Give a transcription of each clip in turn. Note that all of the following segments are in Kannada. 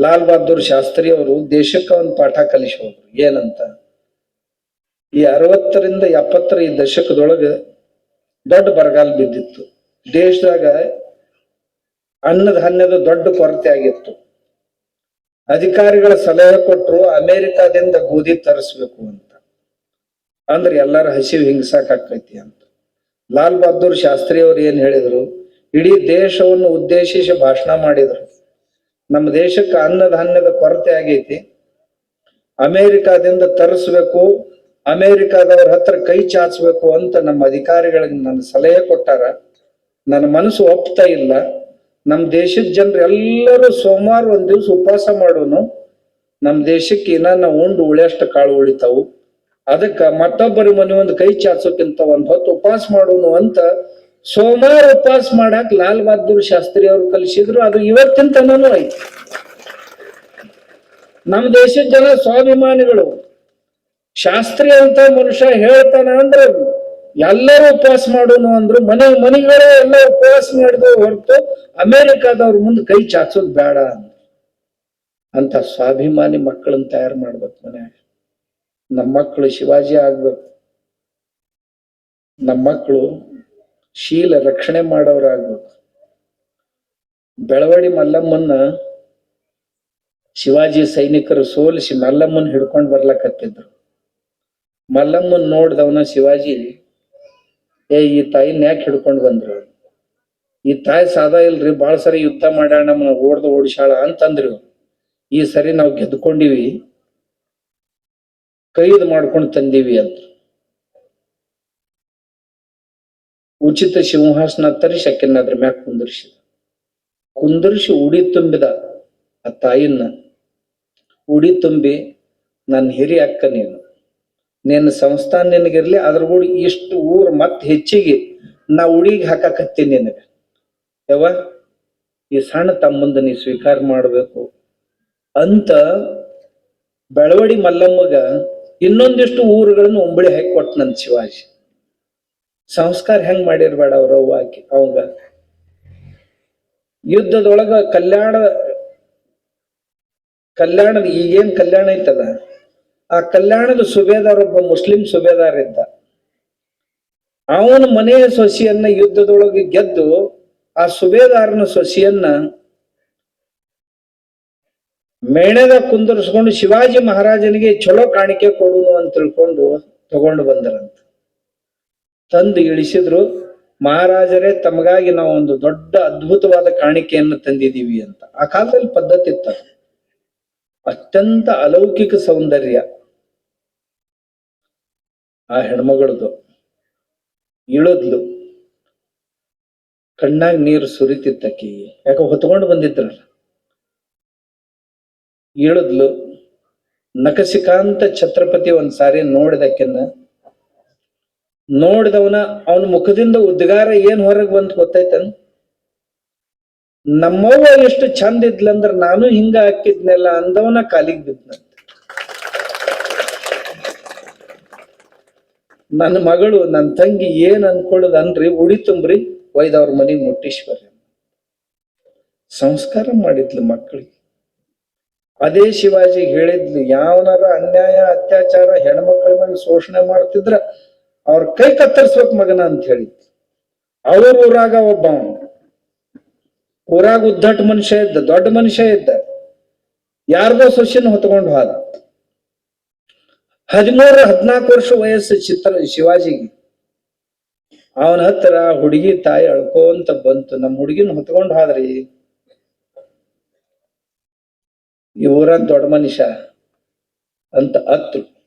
ಲಾಲ್ ಬಹದ್ದೂರ್ ಶಾಸ್ತ್ರಿ ಅವರು ದೇಶಕ್ಕೆ ಒಂದು ಪಾಠ ಕಲಿಸಿ ಹೋದ್ರು ಏನಂತ? ಈ ಅರವತ್ತರಿಂದ ಎಪ್ಪತ್ತರ ಈ ದಶಕದೊಳಗ ದೊಡ್ಡ ಬರಗಾಲ ಬಿದ್ದಿತ್ತು. ದೇಶದಾಗ ಅನ್ನಧಾನ್ಯದ ದೊಡ್ಡ ಕೊರತೆ ಆಗಿತ್ತು. ಅಧಿಕಾರಿಗಳ ಸಲಹೆ ಕೊಟ್ಟರು ಅಮೆರಿಕಾದಿಂದ ಗೋಧಿ ತರಿಸ್ಬೇಕು ಅಂತ. ಅಂದ್ರೆ ಎಲ್ಲಾರ ಹಸಿವು ಆಕೈತಿ ಅಂತ. ಲಾಲ್ ಬಹದ್ದೂರ್ ಶಾಸ್ತ್ರಿ ಅವ್ರು ಏನ್ ಹೇಳಿದ್ರು? ಇಡೀ ದೇಶವನ್ನು ಉದ್ದೇಶಿಸಿ ಭಾಷಣ ಮಾಡಿದ್ರು. ನಮ್ಮ ದೇಶಕ್ಕೆ ಅನ್ನಧಾನ್ಯದ ಕೊರತೆ ಆಗೈತಿ. ಅಮೇರಿಕಾದಿಂದ ತರಿಸ್ಬೇಕು, ಅಮೇರಿಕಾದವ್ರ ಹತ್ರ ಕೈ ಚಾಚಬೇಕು ಅಂತ ನಮ್ಮ ಅಧಿಕಾರಿಗಳಿಗೆ ನನ್ನ ಸಲಹೆ ಕೊಟ್ಟಾರ. ನನ್ನ ಮನಸ್ಸು ಒಪ್ತಾ ಇಲ್ಲ. ನಮ್ಮ ದೇಶದ ಜನರು ಎಲ್ಲರೂ ಸೋಮವಾರ ಒಂದ್ ದಿವಸ ಉಪವಾಸ ಮಾಡೋನು. ನಮ್ಮ ದೇಶಕ್ಕೆ ಇನ್ನ ಉಂಡು ಉಳಿಯಷ್ಟು ಕಾಳು ಉಳಿತಾವು. ಅದಕ್ಕ ಮತ್ತೊಬ್ಬರ ಮನೆ ಒಂದು ಕೈ ಚಾಚೋಕ್ಕಿಂತ ಒಂದ್ ಹೊತ್ತು ಉಪವಾಸ ಮಾಡೋನು ಅಂತ ಸೋಮವಾರ ಉಪವಾಸ ಮಾಡಕ್ ಲಾಲ್ ಬಹದ್ದೂರ್ ಶಾಸ್ತ್ರಿ ಅವರು ಕಲಿಸಿದ್ರು, ಅದು ಇವತ್ತಿನ ತನೂ ಐತಿ. ನಮ್ಮ ದೇಶದ ಜನ ಸ್ವಾಭಿಮಾನಿಗಳು, ಶಾಸ್ತ್ರಿ ಅಂತ ಮನುಷ್ಯ ಹೇಳ್ತಾನ ಅಂದ್ರೆ ಎಲ್ಲರೂ ಉಪವಾಸ ಮಾಡೋನು ಅಂದ್ರು, ಮನೆ ಮನೆಗಳೇ ಎಲ್ಲ ಉಪವಾಸ ಮಾಡಿದ್ರು ಹೊರತು ಅಮೇರಿಕಾದವ್ರ ಮುಂದೆ ಕೈ ಚಾಚೋದು ಬೇಡ ಅಂತ ಅಂತ ಸ್ವಾಭಿಮಾನಿ ಮಕ್ಕಳನ್ನ ತಯಾರು ಮಾಡ್ಬೇಕು ಮನ್ಯಾಗ. ನಮ್ಮ ಮಕ್ಕಳು ಶಿವಾಜಿ ಆಗ್ಬೇಕು. ನಮ್ಮ ಮಕ್ಕಳು ಶೀಲ ರಕ್ಷಣೆ ಮಾಡೋರಾಗ್ಬೇಕು. ಬೆಳವಡಿ ಮಲ್ಲಮ್ಮನ್ನ ಶಿವಾಜಿ ಸೈನಿಕರು ಸೋಲಿಸಿ ಮಲ್ಲಮ್ಮನ್ ಹಿಡ್ಕೊಂಡು ಬರ್ಲಕತ್ತಿದ್ರು. ಮಲ್ಲಮ್ಮನ್ ನೋಡ್ದವನ ಶಿವಾಜಿ, ಏ, ಈ ತಾಯಿನ ಯಾಕೆ ಹಿಡ್ಕೊಂಡು ಬಂದ್ರು? ಈ ತಾಯಿ ಸಾದಾ ಇಲ್ರಿ, ಬಾಳ ಸರಿ ಯುದ್ಧ ಮಾಡ್ಯಾಳ ನಮ್ಮನ್ನ ಓಡ್ದ ಓಡಿಸಾಳ ಅಂತಂದ್ರು. ಈ ಸರಿ ನಾವು ಗೆದ್ಕೊಂಡಿವಿ ಕೈದು ಮಾಡ್ಕೊಂಡು ತಂದೀವಿ ಅಂತ ಉಚಿತ ಸಿಂಹಾಸನ ತರಿಸಿ ಅಕ್ಕಿನ ಅದ್ರ ಮ್ಯಾಗ ಕುಂದರ್ಸಿದ. ಕುಂದರ್ಸಿ ಉಡಿ ತುಂಬಿದ ಆ ತಾಯಿನ. ಉಡಿ ತುಂಬಿ ನನ್ನ ಹಿರಿ ಅಕ್ಕ ನೀನು. ನಿನ್ನ ಸಂಸ್ಥಾನ ನಿನಗಿರ್ಲಿ, ಅದ್ರ ಕೂಡ ಇಷ್ಟು ಊರ್ ಮತ್ತೆ ಹೆಚ್ಚಿಗೆ ನಾ ಉಡಿಗೆ ಹಾಕಾಕತ್ತೀನಿ ನಿನಗ. ಯಾವ ಈ ಸಣ್ಣ ತಮ್ಮಂದ ನೀ ಸ್ವೀಕಾರ ಮಾಡಬೇಕು. ಅಂತ ಬೆಳವಡಿ ಮಲ್ಲಮ್ಮಗ ಇನ್ನೊಂದಿಷ್ಟು ಊರುಗಳನ್ನು ಉಂಬಳಿ ಹಾಕಿ ಕೊಟ್ಟ ನನ್ನ ಶಿವಾಜಿ. ಸಂಸ್ಕಾರ ಹೆಂಗ್ ಮಾಡಿರ್ಬೇಡ ಅವ್ರ ಅವ್ವ ಆಕಿ, ಅವಂಗ. ಯುದ್ಧದೊಳಗ ಕಲ್ಯಾಣ, ಕಲ್ಯಾಣದ ಈಗೇನ್ ಕಲ್ಯಾಣ ಐತಲ್ಲ ಆ ಕಲ್ಯಾಣದ ಸುಬೇದಾರ್ ಒಬ್ಬ ಮುಸ್ಲಿಂ ಸುಬೇದಾರ್ ಇದ್ದ. ಅವನ ಮನೆಯ ಸೊಸಿಯನ್ನ ಯುದ್ಧದೊಳಗೆ ಗೆದ್ದು ಆ ಸುಬೇದಾರನ ಸೊಸಿಯನ್ನ ಮೇಣದ ಕುಂದರ್ಸ್ಕೊಂಡು ಶಿವಾಜಿ ಮಹಾರಾಜನಿಗೆ ಚಲೋ ಕಾಣಿಕೆ ಕೊಡು ಅಂತ ತಿಳ್ಕೊಂಡು ತಗೊಂಡು ಬಂದರಂತ. ತಂದು ಇಳಿಸಿದ್ರು, ಮಹಾರಾಜರೇ, ತಮಗಾಗಿ ನಾವು ಒಂದು ದೊಡ್ಡ ಅದ್ಭುತವಾದ ಕಾಣಿಕೆಯನ್ನು ತಂದಿದ್ದೀವಿ ಅಂತ. ಆ ಕಾಲದಲ್ಲಿ ಪದ್ಧತಿ ಇತ್ತ ಅತ್ಯಂತ ಅಲೌಕಿಕ ಸೌಂದರ್ಯ ಆ ಹೆಣ್ಮಗಳದು. ಇಳದ್ಲು. ಕಣ್ಣಾಗ ನೀರು ಸುರಿತಿತ್ತಕ್ಕಿ ಯಾಕ ಹೊತ್ಕೊಂಡು ಬಂದಿದ್ರಲ್ಲ. ಇಳದ್ಲು. ನಕಸಿಕಾಂತ ಛತ್ರಪತಿ ಒಂದ್ಸಾರಿ ಸಾರಿ ನೋಡಿದಕ್ಕೆನ್ನ ನೋಡಿದವನ ಅವನ ಮುಖದಿಂದ ಉದ್ಗಾರ ಏನ್ ಹೊರಗೆ ಬಂತ ಗೊತ್ತಾಯ್ತನ್ ನಮ್ಮವ್ವ ಎಷ್ಟು ಚಂದ ಇದ್ಲಂದ್ರ ನಾನು ಹಿಂಗ ಹಾಕಿದ್ನೆಲ್ಲ ಅಂದವನ ಕಾಲಿಗೆ ಬಿದ್ನಂತೆ. ನನ್ನ ಮಗಳು, ನನ್ನ ತಂಗಿ ಏನ್ ಅನ್ಕೊಳ್ಳೋದ್ ಅನ್ರಿ ಉಡಿ ತುಂಬ್ರಿ, ಒಯ್ದವ್ರ ಮನೆಗೆ ಮುಟ್ಟೀಶ್ವರ್ಯ ಸಂಸ್ಕಾರ ಮಾಡಿದ್ಲು ಮಕ್ಕಳಿಗೆ. ಅದೇ ಶಿವಾಜಿ ಹೇಳಿದ್ಲು, ಯಾವನಾರ ಅನ್ಯಾಯ, ಅತ್ಯಾಚಾರ ಹೆಣ್ಮಕ್ಳ ಮೇಲೆ ಶೋಷಣೆ ಮಾಡ್ತಿದ್ರ ಅವ್ರ ಕೈ ಕತ್ತರಿಸ್ಬೇಕು ಮಗನ ಅಂತ ಹೇಳಿದ್ರು ಅವ್ರ ಊರಾಗ ಒಬ್ಬ. ಊರಾಗ ಉದ್ದಟ್ ಮನುಷ್ಯ ಇದ್ದ, ದೊಡ್ಡ ಮನುಷ್ಯ ಇದ್ದ. ಯಾರ್ದೋ ಸೊಸಿನ ಹೊತ್ಕೊಂಡು ಹೋದ. ಹದಿಮೂರು ಹದಿನಾಲ್ಕು ವರ್ಷ ವಯಸ್ಸು ಚಿತ್ರ ಶಿವಾಜಿಗೆ. ಅವನ ಹತ್ರ ಹುಡುಗಿ ತಾಯಿ ಅಳ್ಕೊಂತ ಬಂತು. ನಮ್ಮ ಹುಡುಗಿನ ಹೊತ್ಕೊಂಡು ಹೋದ್ರಿ. ಇವರ ದೊಡ್ಡ ಮನುಷ್ಯ ಅಂತ ಅತ್ತು.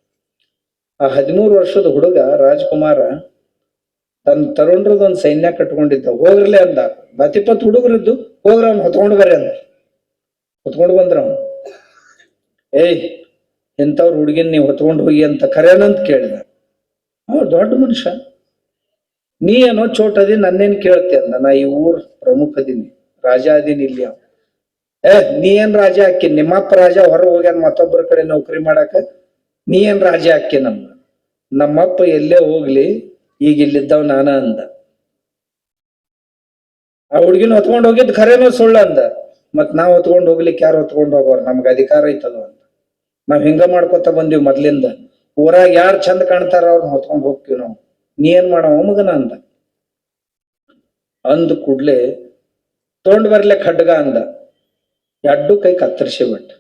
ಆ ಹದಿಮೂರು ವರ್ಷದ ಹುಡುಗ ರಾಜ್ಕುಮಾರ ತನ್ನ ತರುಣರದೊಂದು ಸೈನ್ಯ ಕಟ್ಕೊಂಡಿದ್ದ. ಹೋಗ್ರಲೆ ಅಂದ. ಬತಿಪತ್ ಹುಡುಗರಿದ್ದು ಹೋಗ್ರ ಅವ್ನು ಹೊತ್ಕೊಂಡು ಬರ್ರಿ ಅಂದ. ಹೊತ್ಕೊಂಡು ಬಂದ್ರ ಅವನು. ಏಯ್, ಇಂಥವ್ರ ಹುಡುಗಿನ ನೀವು ಹೊತ್ಕೊಂಡು ಹೋಗಿ ಅಂತ ಕರೆಯನಂತ ಕೇಳಿದ. ಅವ ದೊಡ್ಡ ಮನುಷ್ಯ. ನೀ ಏನೋ ಚೋಟದಿ, ನನ್ನೇನ್ ಕೇಳ್ತಿ ಅಂದ. ನಾ ಈ ಊರ್ ಪ್ರಮುಖ ಅದೀನಿ ರಾಜ ಅದೀನಿ ಇಲ್ಲಿ ಅವ ಏ, ನೀ ಏನ್ ರಾಜ ಹಾಕಿ ನಿಮ್ಮಪ್ಪ ರಾಜ ಹೊರ ಹೋಗ್ಯಾನ ಮತ್ತೊಬ್ಬರ ಕಡೆ ನೌಕರಿ ಮಾಡಾಕ? ನೀ ಏನ್ ರಾಜ ಹಾಕಿ ನಮ್ಮ ನಮ್ಮಪ್ಪ ಎಲ್ಲೇ ಹೋಗ್ಲಿ, ಈಗ ಇಲ್ಲಿದ್ದವ್ ನಾನ ಅಂದ. ಆ ಹುಡುಗಿನ ಹೊತ್ಕೊಂಡು ಹೋಗಿದ್ ಖರೇನೋ ಸುಳ್ಳು ಅಂದ. ಮತ್ ನಾವು ಹೊತ್ಕೊಂಡು ಹೋಗ್ಲಿಕ್ಕೆ ಯಾರು ಹೊತ್ಕೊಂಡು ಹೋಗೋರ್ ನಮ್ಗ ಅಧಿಕಾರ ಐತದ ಅಂತ. ನಾವ್ ಹಿಂಗ ಮಾಡ್ಕೊತ ಬಂದಿವ್ ಮೊದ್ಲಿಂದ. ಊರಾಗ ಯಾರ್ ಚಂದ ಕಾಣ್ತಾರ ಅವ್ರನ್ನ ಹೊತ್ಕೊಂಡ್ ಹೋಗ್ತೀವಿ ನಾವು. ನೀ ಏನ್ ಮಾಡವ ಮಗನ ಅಂದ. ಅಂದ ಕೂಡ್ಲೆ ತೊಂಡ್ ಬರ್ಲೆ ಖಡ್ಗ ಅಂದ. ಎಡ್ಡು ಕೈ ಕತ್ತರಿಸಿ ಬಿಟ್ಟ.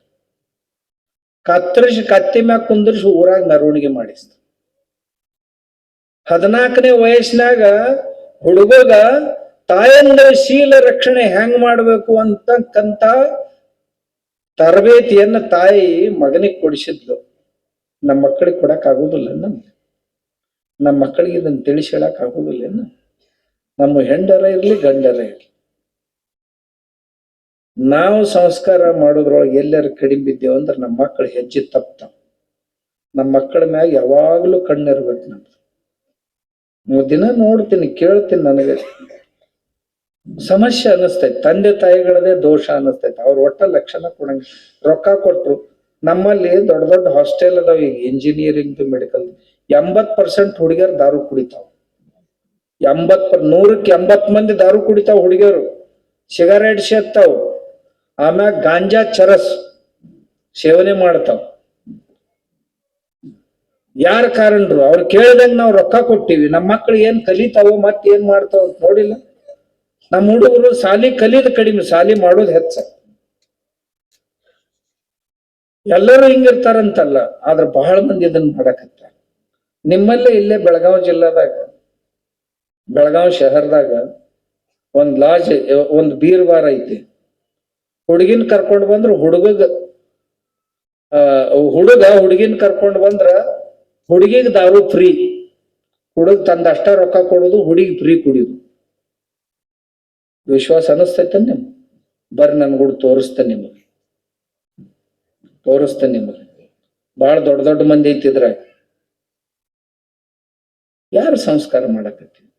ಕತ್ತರಿಸಿ, ಕತ್ತಿ ಮ್ಯಾಗ ಕುಂದರ್ಸಿ ಊರಾಗ ಮೆರವಣಿಗೆ ಮಾಡಿಸ್ತ. ಹದಿನಾಲ್ಕನೇ ವಯಸ್ಸಿನಾಗ ಹುಡುಗಗ ತಾಯಂದ್ರ ಶೀಲ ರಕ್ಷಣೆ ಹೆಂಗ್ ಮಾಡ್ಬೇಕು ಅಂತಕ್ಕಂತ ತರಬೇತಿಯನ್ನ ತಾಯಿ ಮಗನಿಗೆ ಕೊಡಿಸಿದ್ಲು. ನಮ್ಮ ಮಕ್ಕಳಿಗೆ ಕೊಡಕ್ ಆಗೋದಿಲ್ಲ ನಮ್ಗೆ. ನಮ್ಮ ಮಕ್ಕಳಿಗೆ ಇದನ್ನ ತಿಳಿಸಿ ಹೇಳಕ್ ಆಗುದಿಲ್ಲ ನಮ್ಮ ಹೆಂಡರ ಇರ್ಲಿ ಗಂಡರ ಇರ್ಲಿ. ನಾವು ಸಂಸ್ಕಾರ ಮಾಡೋದ್ರೊಳಗೆ ಎಲ್ಲರ ಕಡಿಮೆ ಬಿದ್ದೇವು ನಮ್ಮ ಮಕ್ಕಳು ಹೆಜ್ಜೆ ತಪ್ತಾವ. ನಮ್ಮ ಮಕ್ಕಳ ಮ್ಯಾಗ ಯಾವಾಗ್ಲೂ ಕಣ್ಣಿರ್ಬೇಕು ನಮ್ದು. ದಿನ ನೋಡ್ತೀನಿ, ಕೇಳ್ತೀನಿ ನನಗೆ. ಸಮಸ್ಯೆ ಅನಿಸ್ತೈತಿ ತಂದೆ ತಾಯಿಗಳದೇ ದೋಷ ಅನಿಸ್ತೈತಿ ಅವ್ರ ಒಟ್ಟ ಲಕ್ಷಣ ಕೊಡಂಗ ರೊಕ್ಕ ಕೊಟ್ಟರು ನಮ್ಮಲ್ಲಿ ದೊಡ್ಡ ದೊಡ್ಡ ಹಾಸ್ಟೆಲ್ ಅದಾವ, ಈಗ ಇಂಜಿನಿಯರಿಂಗ್ ಮೆಡಿಕಲ್ ಎಂಬತ್ ಪರ್ಸೆಂಟ್ ಹುಡುಗಿಯರು ದಾರು ಕುಡಿತಾವ. ಎಂಬತ್ ನೂರಕ್ಕೆ ಎಂಬತ್ ಮಂದಿ ದಾರು ಕುಡಿತಾವ ಹುಡುಗಿಯರು. ಸಿಗರೇಟ್ ಸೇರ್ತಾವ ಆಮ್ಯಾಗ ಗಾಂಜಾ, ಚರಸ್ ಸೇವನೆ ಮಾಡ್ತಾವ. ಯಾರ ಕಾರಣರು? ಅವ್ರು ಕೇಳ್ದಂಗ ನಾವು ರೊಕ್ಕ ಕೊಟ್ಟಿವಿ. ನಮ್ಮ ಮಕ್ಳು ಏನ್ ಕಲಿತಾವೋ ಮತ್ ಏನ್ ಮಾಡ್ತಾವ ನೋಡಿಲ್ಲ. ನಮ್ಮ ಹುಡುಗರು ಸಾಲಿ ಕಲಿದ ಕಡಿಮೆ, ಸಾಲಿ ಮಾಡೋದು ಹೆಚ್ಚ. ಎಲ್ಲರೂ ಹಿಂಗಿರ್ತಾರಂತಲ್ಲ, ಆದ್ರ ಬಹಳ ಮಂದಿ ಇದನ್ನ ಮಾಡಕತ್ತಾರ. ನಿಮ್ಮಲ್ಲೇ ಇಲ್ಲೇ ಬೆಳಗಾವ್ ಜಿಲ್ಲಾದಾಗ, ಬೆಳಗಾವ್ ಶಹರದಾಗ ಒಂದ್ ಲಾಜ್, ಒಂದ್ ಬೀರ್ ಬಾರ್ ಐತಿ. ಹುಡುಗಿನ ಕರ್ಕೊಂಡ್ ಬಂದ್ರು ಆ, ಹುಡುಗ ಹುಡುಗಿನ ಕರ್ಕೊಂಡ್ ಬಂದ್ರ ಹುಡುಗಿಗ್ ದಾರು ಫ್ರೀ ಹುಡುಗ ತಂದಷ್ಟ ರೊಕ್ಕ ಕೊಡೋದು, ಹುಡುಗಿ ಫ್ರೀ ಕುಡಿಯೋದು. ವಿಶ್ವಾಸ ಅನಿಸ್ತೈತೆ ನಿಮ್ ಬರ್ರಿ ನನ್ ಕೂಡ ತೋರಿಸ್ತೇನೆ ನಿಮಗೆ. ತೋರಿಸ್ತೇನೆ ನಿಮಗೆ. ಬಹಳ ದೊಡ್ಡ ದೊಡ್ಡ ಮಂದಿ ಐತಿದ್ರ ಯಾರು ಸಂಸ್ಕಾರ ಮಾಡಕತ್ತಿ?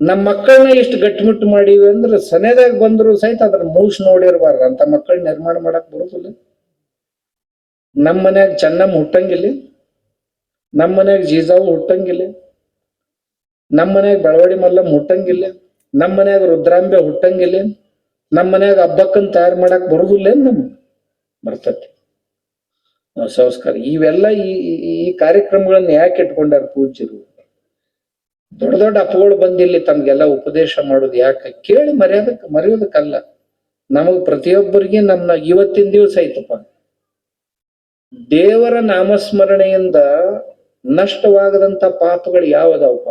ನಮ್ಮ ಮಕ್ಕಳನ್ನ ಇಷ್ಟು ಗಟ್ಟಿಮುಟ್ಟು ಮಾಡೀವಿ ಅಂದ್ರೆ ಸನೇದಾಗ ಬಂದ್ರು ಸಹಿತ ಅದ್ರ ಮೂಸ್ ನೋಡಿರ್ಬಾರ್ದು. ಅಂತ ಮಕ್ಕಳು ನಿರ್ಮಾಣ ಮಾಡಕ್ ಬರೋದಿಲ್ಲ. ನಮ್ಮ ಮನ್ಯಾಗ ಚೆನ್ನಮ್ಮ ಹುಟ್ಟಂಗಿಲ್ಲ. ನಮ್ಮ ಮನೆಯಾಗ ಜೀಜಾವು ಹುಟ್ಟಂಗಿಲ್ಲ. ನಮ್ಮ ಮನೆಯಾಗ ಬೆಳವಡಿ ಮಲ್ಲಮ್ಮ ಹುಟ್ಟಂಗಿಲ್ಲ ನಮ್ಮ ಮನ್ಯಾಗ ರುದ್ರಾಂಬೆ ಹುಟ್ಟಂಗಿಲ್ಲ. ನಮ್ಮ ಮನ್ಯಾಗ ಹಬ್ಬಕ್ಕನ್ ತಯಾರು ಮಾಡಕ್ ಬರುದಿಲ್ಲ ನಮ್ ಬರ್ತತಿ. ಸಂಸ್ಕಾರ. ಇವೆಲ್ಲ ಈ, ಈ- ಕಾರ್ಯಕ್ರಮಗಳನ್ನ ಯಾಕೆ ಇಟ್ಕೊಂಡಾರ ಪೂಜ್ಯರು? ದೊಡ್ಡ ದೊಡ್ಡ ಅಪ್ಪಗಳು ಬಂದಿಲ್ಲಿ ತಮ್ಗೆಲ್ಲ ಉಪದೇಶ ಮಾಡೋದು ಯಾಕೆ? ಕೇಳಿ ಮರ್ಯಾದಕ್, ಮರೆಯೋದಕ್ಕಲ್ಲ. ನಮಗ್ ಪ್ರತಿಯೊಬ್ಬರಿಗೆ ನಮ್ಮ ಇವತ್ತಿನ ದಿವಸ ಐತಪ್ಪ ದೇವರ ನಾಮಸ್ಮರಣೆಯಿಂದ ನಷ್ಟವಾಗದಂತ ಪಾಪಗಳು ಯಾವದಾವಪ್ಪ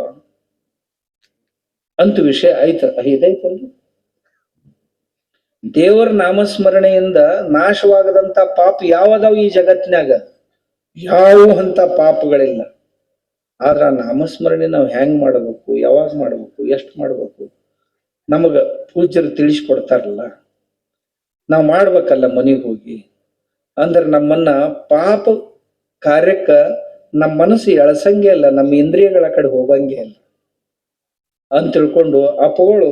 ಅಂತ ವಿಷಯ ಆಯ್ತ ಇದೈತಲ್ರಿ ದೇವರ ನಾಮಸ್ಮರಣೆಯಿಂದ ನಾಶವಾಗದಂತ ಪಾಪ ಯಾವದಾವ ಈ ಜಗತ್ತಿನಾಗ ಯಾವ ಅಂತ ಪಾಪಗಳಿಲ್ಲ. ಆದ್ರ ನಾಮಸ್ಮರಣೆ ನಾವು ಹೆಂಗ್ ಮಾಡಬೇಕು, ಯಾವಾಗ ಮಾಡ್ಬೇಕು, ಎಷ್ಟ್ ಮಾಡ್ಬೇಕು? ನಮಗ ಪೂಜ್ಯರು ತಿಳಿಸ್ಕೊಡ್ತಾರಲ್ಲ. ನಾವು ಮಾಡ್ಬೇಕಲ್ಲ ಮನೆಗೆ ಹೋಗಿ. ಅಂದ್ರೆ ನಮ್ಮನ್ನ ಪಾಪ ಕಾರ್ಯಕ್ಕ ನಮ್ಮ ಮನಸ್ಸು ಎಳಸಂಗೆ ಅಲ್ಲ, ನಮ್ಮ ಇಂದ್ರಿಯಗಳ ಕಡೆ ಹೋಗಂಗೆ ಅಲ್ಲ. ಅಂತ ತಿಳ್ಕೊಂಡು ಅಪ್ಪಗಳು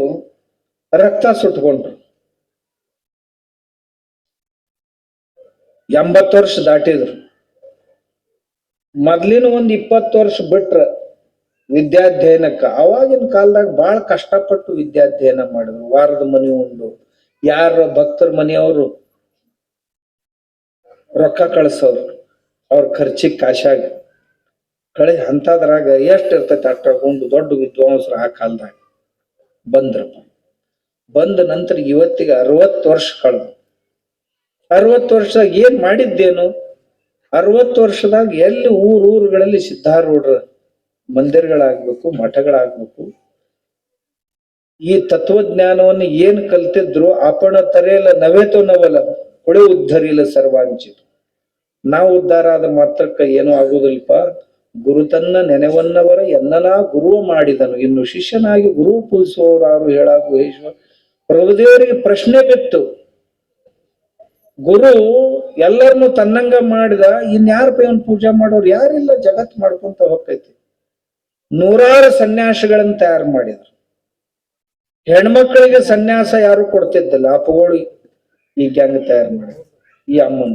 ರಕ್ತ ಸುಟ್ಕೊಂಡ್ರು. ಎಂಬತ್ತು ವರ್ಷ ದಾಟಿದ್ರು. ಮೊದ್ಲಿನ ಒಂದ್ ಇಪ್ಪತ್ತು ವರ್ಷ ಬಿಟ್ರ ವಿದ್ಯಾಧ್ಯಯನಕ್ಕ ಅವಾಗಿನ ಕಾಲದಾಗ ಬಹಳ ಕಷ್ಟಪಟ್ಟು ವಿದ್ಯಾಧ್ಯಯನ ಮಾಡಿದ್ರು. ವಾರದ ಮನೆ ಉಂಡು, ಯಾರ ಭಕ್ತರ ಮನೆಯವರು ರೊಕ್ಕ ಕಳಿಸೋರು, ಅವ್ರ ಖರ್ಚಿಗೆ ಕಾಶಾಗ. ಕಳೆ ಅಂತದ್ರಾಗ ಎಷ್ಟ್ ಇರ್ತೈತೆ ಅಷ್ಟ ಉಂಡು ದೊಡ್ಡ ವಿದ್ವಾಂಸರು ಆ ಕಾಲದಾಗ? ಬಂದ್ರಪ್ಪ. ಬಂದ ನಂತರ ಇವತ್ತಿಗೆ ಅರವತ್ತು ವರ್ಷ ಕಳೆದು. ಅರವತ್ತು ವರ್ಷದಾಗ ಏನ್ ಮಾಡಿದ್ದೇನು? ಅರವತ್ತು ವರ್ಷದಾಗ ಎಲ್ಲಿ ಊರೂರುಗಳಲ್ಲಿ ಸಿದ್ಧಾರೂಢರ ಮಂದಿರಗಳಾಗ್ಬೇಕು, ಮಠಗಳಾಗ್ಬೇಕು, ಈ ತತ್ವಜ್ಞಾನವನ್ನು ಏನ್ ಕಲ್ತಿದ್ರು ಅಪಣ ತರೆಯಲ್ಲ, ನವೇತೋ ನವಲ, ಕೊಳೆ ಉದ್ಧರಿಲ್ಲ ಸರ್ವಾಂಚಿತು. ನಾವು ಉದ್ಧಾರ ಆದ ಮಾತ್ರಕ್ಕ ಏನೂ ಆಗುವುದಿಲ್ಪ ಗುರುತನ್ನ ನೆನೆವನ್ನವರ ಎನ್ನನಾ ಗುರುವ ಮಾಡಿದನು. ಇನ್ನು ಶಿಷ್ಯನಾಗಿ ಗುರು ಪೂಜಿಸುವವರಾರು ಹೇಳಾಗು ಪ್ರಭುದೇವರಿಗೆ ಪ್ರಶ್ನೆ ಬಿತ್ತು. ಗುರು ಎಲ್ಲರನ್ನು ತನ್ನಂಗ ಮಾಡಿದ, ಇನ್ಯಾರ ಪೈನ್ ಪೂಜೆ ಮಾಡೋರು? ಯಾರಿಲ್ಲ? ಜಗತ್ ಮಾಡ್ಕೊಂತ ಹೋಗ್ತೈತಿ. ನೂರಾರು ಸನ್ಯಾಸಿಗಳನ್ನ ತಯಾರು ಮಾಡಿದ್ರು. ಹೆಣ್ಮಕ್ಳಿಗೆ ಸನ್ಯಾಸ ಯಾರು ಕೊಡ್ತಿದ್ದಲ್ಲ? ಅಪ್ಪಗಳು ಈ ಗ್ಯಾಂಗ್ ತಯಾರು ಮಾಡಿದ್ರು? ಈ ಅಮ್ಮನ.